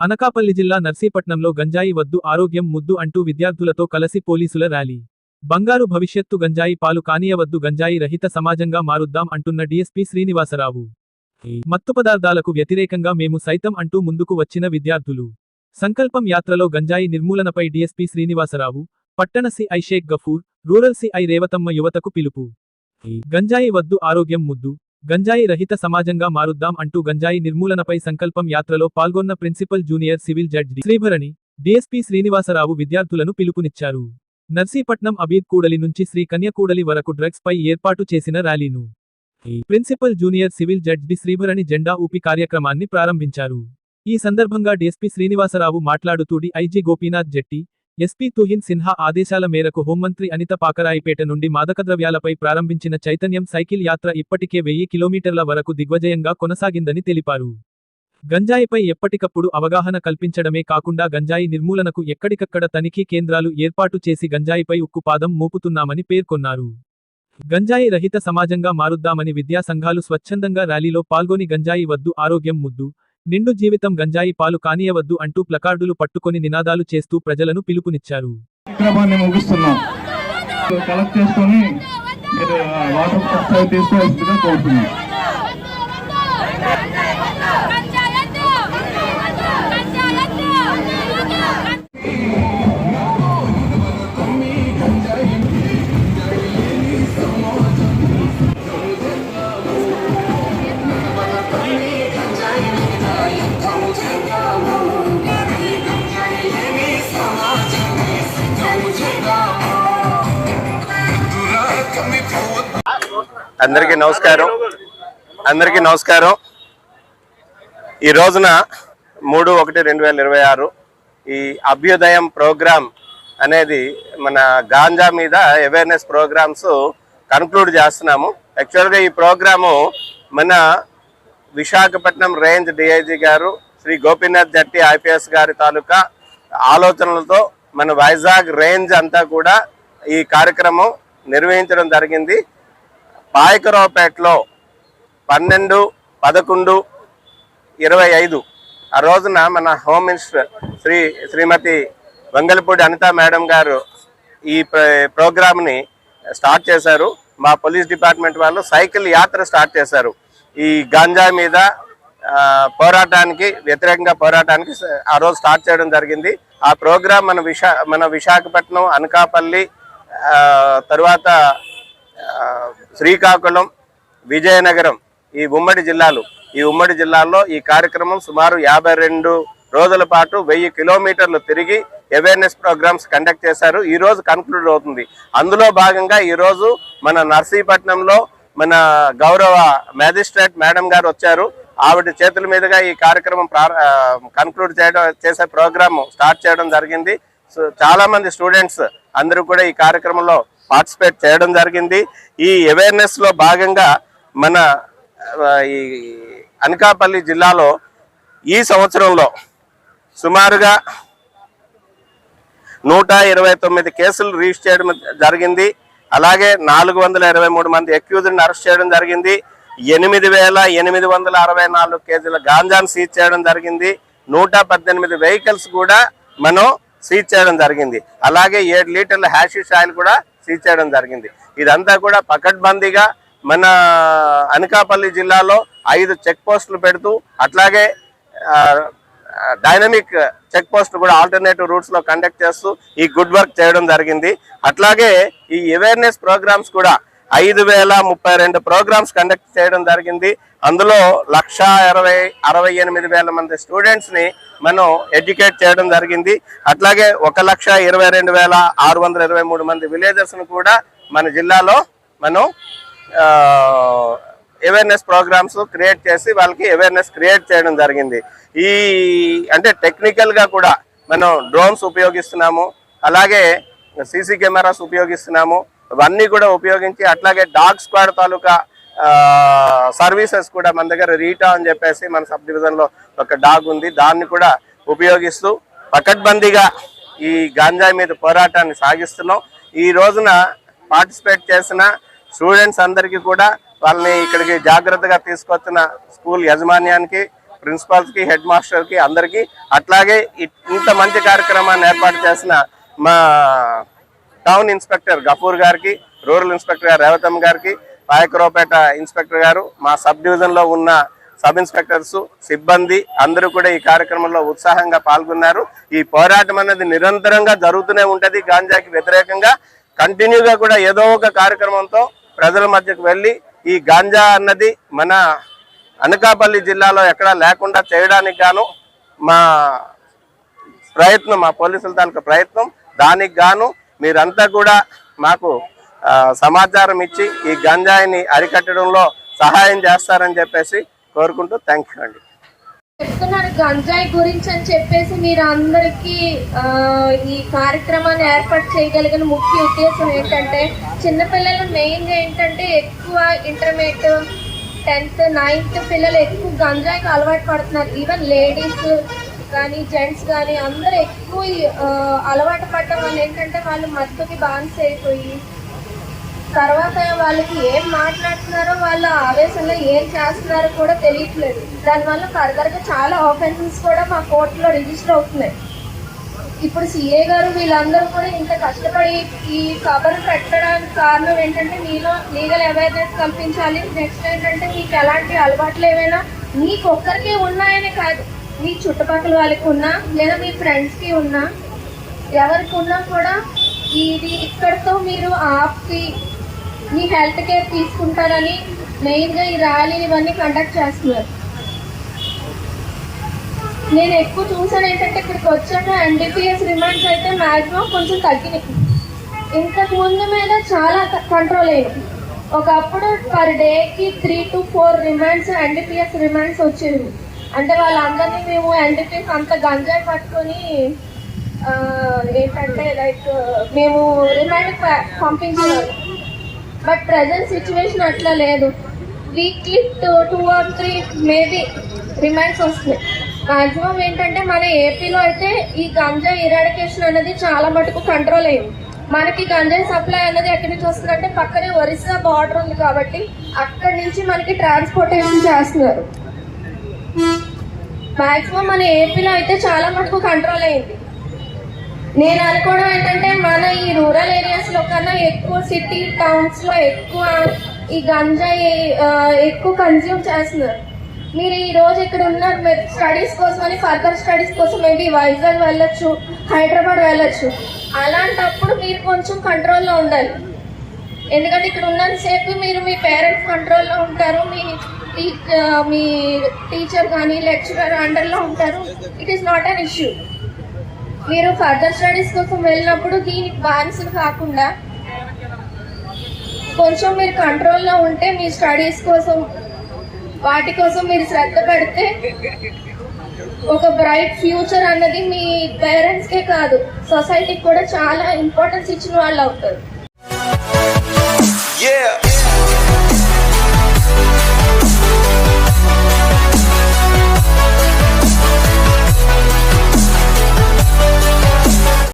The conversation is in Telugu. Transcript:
అనకాపల్లి జిల్లా నర్సీపట్నంలో గంజాయి వద్దు ఆరోగ్యం ముద్దు అంటూ విద్యార్థులతో కలసి పోలీసుల ర్యాలీ. బంగారు భవిష్యత్తు గంజాయి పాలు కానీయవద్దు గంజాయి రహిత సమాజంగా మారుద్దాం అంటున్న డీఎస్పీ శ్రీనివాసరావు. మత్తు పదార్థాలకు వ్యతిరేకంగా మేము సైతం అంటూ ముందుకు వచ్చిన విద్యార్థులు. సంకల్పం యాత్రలో గంజాయి నిర్మూలనపై డీఎస్పీ శ్రీనివాసరావు పట్టణ CI Sheikh Gafoor rural CI Revathamma యువతకు పిలుపు. గంజాయి వద్దు ఆరోగ్యం ముద్దు గంజాయి రహిత సమాజంగా మారుద్దాం అంటూ గంజాయి నిర్మూలనపై సంకల్పం యాత్రలో పాల్గొన్న principal junior civil judge Sribharani DSP Srinivasa Rao విద్యార్థులను పిలుపునిచ్చారు. నర్సీపట్నం అబీద్ కూడలి నుంచి శ్రీ కన్యకూడలి వరకు డ్రగ్స్ పై ఏర్పాటు చేసిన ర్యాలీను. Principal junior civil judge D. Sribharani జెండా ఊపి కార్యక్రమాన్ని ప్రారంభించారు. ఈ సందర్భంగా డీఎస్పీ శ్రీనివాసరావు మాట్లాడుతూ ఐజీ గోపీనాథ్ జెట్టి ఎస్పీ తుహిన్ సిన్హా ఆదేశాల మేరకు హోంమంత్రి అనిత పాకరాయిపేట నుండి మాదకద్రవ్యాలపై ప్రారంభించిన చైతన్యం సైకిల్ యాత్ర ఇప్పటికే వెయ్యి కిలోమీటర్ల వరకు దిగ్వజయంగా కొనసాగిందని తెలిపారు. గంజాయిపై ఎప్పటికప్పుడు అవగాహన కల్పించడమే కాకుండా గంజాయి నిర్మూలనకు ఎక్కడికక్కడ తనిఖీ కేంద్రాలు ఏర్పాటు చేసి గంజాయిపై ఉక్కుపాదం మోపుతున్నామని పేర్కొన్నారు. గంజాయి రహిత సమాజంగా మారుద్దామని విద్యా సంఘాలు స్వచ్ఛందంగా ర్యాలీలో పాల్గొని గంజాయి వద్దు ఆరోగ్యం ముద్దు నిండు జీవితం గంజాయి పాలు కానియవద్దు అంటూ ప్లకార్డులు పట్టుకొని నినాదాలు చేస్తూ ప్రజలను పిలుపునిచ్చారు. కార్యక్రమాన్ని ముగిస్తున్నాం. కలెక్ట్ చేసుకొని వాటర్ అందరికీ నమస్కారం. అందరికీ నమస్కారం. ఈ రోజున మూడు ఒకటి రెండు వేల ఇరవై ఆరు ఈ అభ్యుదయం ప్రోగ్రామ్ అనేది మన గాంజా మీద అవేర్నెస్ ప్రోగ్రామ్స్ కన్క్లూడ్ చేస్తున్నాము. యాక్చువల్గా ఈ ప్రోగ్రాము మన విశాఖపట్నం రేంజ్ డిఐజీ గారు శ్రీ గోపీనాథ్ జట్టి ఐపీఎస్ గారి తాలూకా ఆలోచనలతో మన వైజాగ్ రేంజ్ అంతా కూడా ఈ కార్యక్రమం నిర్వహించడం జరిగింది. పాయకరావుపేటలో పన్నెండు పదకొండు ఇరవై ఐదు. ఆ రోజున మన home minister Shri Shrimati Vangalapudi Anitha madam గారు ఈ ప్ర- ప్రోగ్రామ్ని స్టార్ట్ చేశారు. మా పోలీస్ డిపార్ట్మెంట్ వాళ్ళు సైకిల్ యాత్ర స్టార్ట్ చేశారు. ఈ గాంజా మీద పోరాటానికి వ్యతిరేకంగా పోరాటానికి ఆ రోజు స్టార్ట్ చేయడం జరిగింది. ఆ ప్రోగ్రాం మన విశా మన విశాఖపట్నం అనకాపల్లి తరువాత శ్రీకాకుళం విజయనగరం ఈ ఉమ్మడి జిల్లాలు. ఈ ఉమ్మడి జిల్లాల్లో ఈ కార్యక్రమం సుమారు యాభై రెండు రోజుల పాటు వెయ్యి కిలోమీటర్లు తిరిగి అవేర్నెస్ ప్రోగ్రామ్స్ కండక్ట్ చేశారు. ఈ రోజు కన్క్లూడ్ అవుతుంది. అందులో భాగంగా ఈరోజు మన నర్సీపట్నంలో మన గౌరవ మ్యాజిస్ట్రేట్ మేడం గారు వచ్చారు. ఆవిడ చేతుల మీదుగా ఈ కార్యక్రమం కన్క్లూడ్ చేయడం చేసే ప్రోగ్రామ్ స్టార్ట్ చేయడం జరిగింది. సో చాలామంది స్టూడెంట్స్ అందరూ కూడా ఈ కార్యక్రమంలో పార్టిసిపేట్ చేయడం జరిగింది. ఈ అవేర్నెస్లో భాగంగా మన ఈ అనకాపల్లి జిల్లాలో ఈ సంవత్సరంలో సుమారుగా నూట ఇరవై తొమ్మిది కేసులు రిజిస్టర్ చేయడం జరిగింది. అలాగే నాలుగు వందల ఇరవై మూడు మంది అక్యూజ్డ్ని అరెస్ట్ చేయడం జరిగింది. ఎనిమిది వేల ఎనిమిది వందల అరవై నాలుగు కేజీల గాంజాను సీజ్ చేయడం జరిగింది. నూట పద్దెనిమిది వెహికల్స్ కూడా మనం సీజ్ చేయడం జరిగింది. అలాగే ఏడు లీటర్ల హ్యాషిష్ ఆయిల్ కూడా సీజ్ చేయడం జరిగింది. ఇదంతా కూడా పకడ్బందీగా మన అనకాపల్లి జిల్లాలో ఐదు చెక్ పోస్టులు పెడుతూ అట్లాగే డైనమిక్ చెక్ పోస్ట్ కూడా ఆల్టర్నేటివ్ రూట్స్లో కండక్ట్ చేస్తూ ఈ గుడ్ వర్క్ చేయడం జరిగింది. అట్లాగే ఈ అవేర్నెస్ ప్రోగ్రామ్స్ కూడా ఐదు వేల ముప్పై రెండు ప్రోగ్రామ్స్ కండక్ట్ చేయడం జరిగింది. అందులో లక్ష ఇరవై అరవై ఎనిమిది వేల మంది స్టూడెంట్స్ని మనం ఎడ్యుకేట్ చేయడం జరిగింది. అట్లాగే ఒక లక్ష ఇరవై రెండు వేల ఆరు వందల ఇరవై మూడు మంది విలేజర్స్ను కూడా మన జిల్లాలో మనం అవేర్నెస్ ప్రోగ్రామ్స్ క్రియేట్ చేసి వాళ్ళకి అవేర్నెస్ క్రియేట్ చేయడం జరిగింది. ఈ అంటే టెక్నికల్గా కూడా మనం డ్రోన్స్ ఉపయోగిస్తున్నాము. అలాగే సీసీ కెమెరాస్ ఉపయోగిస్తున్నాము. ఇవన్నీ కూడా ఉపయోగించి అట్లాగే డాగ్ స్క్వాడ్ తాలూకా సర్వీసెస్ కూడా మన దగ్గర రీటా అని చెప్పేసి మన సబ్ డివిజన్లో ఒక డాగ్ ఉంది. దాన్ని కూడా ఉపయోగిస్తూ పకడ్బందీగా ఈ గాంజాయి మీద పోరాటాన్ని సాగిస్తున్నాం. ఈ రోజున పార్టిసిపేట్ చేసిన స్టూడెంట్స్ అందరికీ కూడా వాళ్ళని ఇక్కడికి జాగ్రత్తగా తీసుకొచ్చిన స్కూల్ యాజమాన్యానికి ప్రిన్సిపాల్స్కి హెడ్ మాస్టర్కి అందరికీ అట్లాగే ఇంత మంచి కార్యక్రమాన్ని ఏర్పాటు చేసిన మా టౌన్ ఇన్స్పెక్టర్ గఫూర్ గారికి రూరల్ ఇన్స్పెక్టర్ గారు రేవతమ్మ గారికి పాయకరావుపేట ఇన్స్పెక్టర్ గారు మా సబ్ డివిజన్లో ఉన్న సబ్ ఇన్స్పెక్టర్స్ సిబ్బంది అందరూ కూడా ఈ కార్యక్రమంలో ఉత్సాహంగా పాల్గొన్నారు. ఈ పోరాటం అనేది నిరంతరంగా జరుగుతూనే ఉంటుంది. గాంజాకి వ్యతిరేకంగా కంటిన్యూగా కూడా ఏదో ఒక కార్యక్రమంతో ప్రజల మధ్యకు వెళ్ళి ఈ గాంజా అన్నది మన అనకాపల్లి జిల్లాలో ఎక్కడా లేకుండా చేయడానికి గాను మా ప్రయత్నం మా పోలీసుల తాలూకా ప్రయత్నం దానికి గాను మీరంతా కూడా మాకు సమాచారం ఇచ్చి ఈ గంజాయిని అరికట్టడంలో సహాయం చేస్తారని చెప్పేసి కోరుకుంటూ థ్యాంక్ యూ అండి. చెప్తున్నారు గంజాయి గురించి అని చెప్పేసి మీరు అందరికీ ఈ కార్యక్రమాన్ని ఏర్పాటు చేయగలిగిన ముఖ్య ఉద్దేశం ఏంటంటే చిన్నపిల్లలు మెయిన్గా ఏంటంటే ఎక్కువ ఇంటర్మీడియట్ టెన్త్ నైన్త్ పిల్లలు ఎక్కువ గంజాయికి అలవాటు పడుతున్నారు. ఈవెన్ లేడీస్ కానీ జెంట్స్ కానీ అందరూ ఎక్కువ అలవాటు పడటం వల్ల ఏంటంటే వాళ్ళు మత్తుకి బాన్స్ అయిపోయి తర్వాత వాళ్ళకి ఏం మాట్లాడుతున్నారో వాళ్ళ ఆవేశంలో ఏం చేస్తున్నారో కూడా తెలియట్లేదు. దానివల్ల ఫర్దర్గా చాలా ఆఫెన్సెస్ కూడా మా కోర్టులో రిజిస్టర్ అవుతున్నాయి. ఇప్పుడు సిఏ గారు వీళ్ళందరూ కూడా ఇంత కష్టపడి ఈ కబర్ పెట్టడానికి కారణం ఏంటంటే మీలో లీగల్ అవేర్నెస్ కల్పించాలి. నెక్స్ట్ ఏంటంటే మీకు ఎలాంటి అలవాట్లు ఏమైనా మీకు ఒక్కరికే ఉన్నాయనే కాదు. మీ చుట్టుపక్కల వాళ్ళకి ఉన్నా లేదా మీ ఫ్రెండ్స్కి ఉన్నా ఎవరికి ఉన్నా కూడా ఇది ఇక్కడితో మీరు ఆపి మీ హెల్త్ కేర్ తీసుకుంటారని మెయిన్గా ఈ ర్యాలీ ఇవన్నీ కండక్ట్ చేస్తున్నారు. నేను ఎక్కువ చూసాను ఏంటంటే ఇక్కడికి వచ్చాక ఎన్డీపీఎస్ రిమాండ్స్ అయితే మ్యాక్సిమం కొంచెం తగ్గినాయి. ఇంతకు ముందు మీద చాలా కంట్రోల్ అయ్యింది. ఒకప్పుడు పర్ డేకి three to four remands NDPS remands వచ్చేవి. అంటే వాళ్ళందరినీ మేము ఎన్డీపీఎస్ అంత గంజాయి పట్టుకొని ఏంటంటే లైక్ మేము రిమాండ్ పంపించేవాళ్ళం బట్ ప్రజెంట్ సిచ్యువేషన్ అట్లా లేదు. Weekly two two or three maybe remands వస్తున్నాయి మాక్సిమం ఏంటంటే మన ఏపీలో అయితే ఈ గంజాయి ఇరాడికేషన్ అనేది చాలా మటుకు కంట్రోల్ అయింది మనకి గంజాయి సప్లై అనేది ఎక్కడి నుంచి వస్తుందంటే పక్కనే ఒరిస్సా బార్డర్ ఉంది కాబట్టి అక్కడి నుంచి మనకి ట్రాన్స్పోర్టేషన్ చేస్తున్నారు. మాక్సిమం మన ఏపీలో అయితే చాలా మటుకు కంట్రోల్ అయింది. నేను అనుకోవడం ఏంటంటే మన ఈ రూరల్ ఏరియాస్లో కన్నా ఎక్కువ సిటీ టౌన్స్లో ఎక్కువ ఈ గంజాయి ఎక్కువ కన్జ్యూమ్ చేస్తున్నారు. మీరు ఈ రోజు ఇక్కడ ఉన్నారు మీరు స్టడీస్ కోసం అని ఫర్దర్ స్టడీస్ కోసం మేబీ వైజాగ్ వెళ్ళొచ్చు హైదరాబాద్ వెళ్ళొచ్చు. అలాంటప్పుడు మీరు కొంచెం కంట్రోల్లో ఉండాలి. ఎందుకంటే ఇక్కడ ఉన్నంతసేపు మీరు మీ పేరెంట్స్ కంట్రోల్లో ఉంటారు మీ మీ టీచర్ కానీ లెక్చరర్ అండర్లో ఉంటారు. It is not an issue మీరు ఫర్దర్ స్టడీస్ కోసం వెళ్ళినప్పుడు దీనికి బానిసలు కాకుండా కొంచెం మీరు కంట్రోల్లో ఉంటే మీ స్టడీస్ కోసం వాటి కోసం మీరు శ్రద్ధ పెడితే ఒక బ్రైట్ ఫ్యూచర్ అన్నది మీ పేరెంట్స్కే కాదు సొసైటీకి కూడా చాలా ఇంపార్టెన్స్ ఇచ్చిన వాళ్ళు అవుతారు.